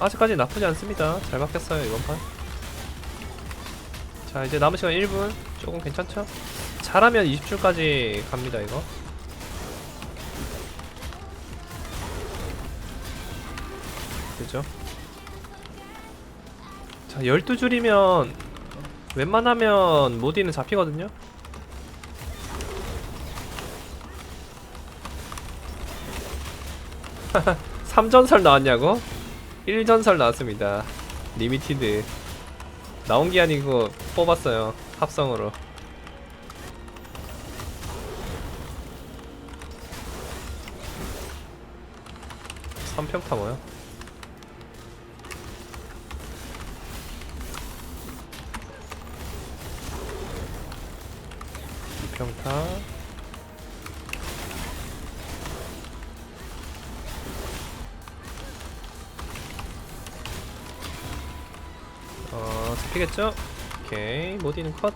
아직까지 나쁘지 않습니다. 잘 바뀌었어요 이번 판. 자 이제 남은 시간 1분 조금 괜찮죠? 잘하면 20줄까지 갑니다 이거. 그죠? 자 12줄이면 웬만하면 모디는 잡히거든요? 삼전설 나왔냐고? 1전설 나왔습니다. 리미티드. 나온 게 아니고 뽑았어요. 합성으로. 삼평타 뭐야? 이평타 잡히겠죠? 오케이, 모디는 컷.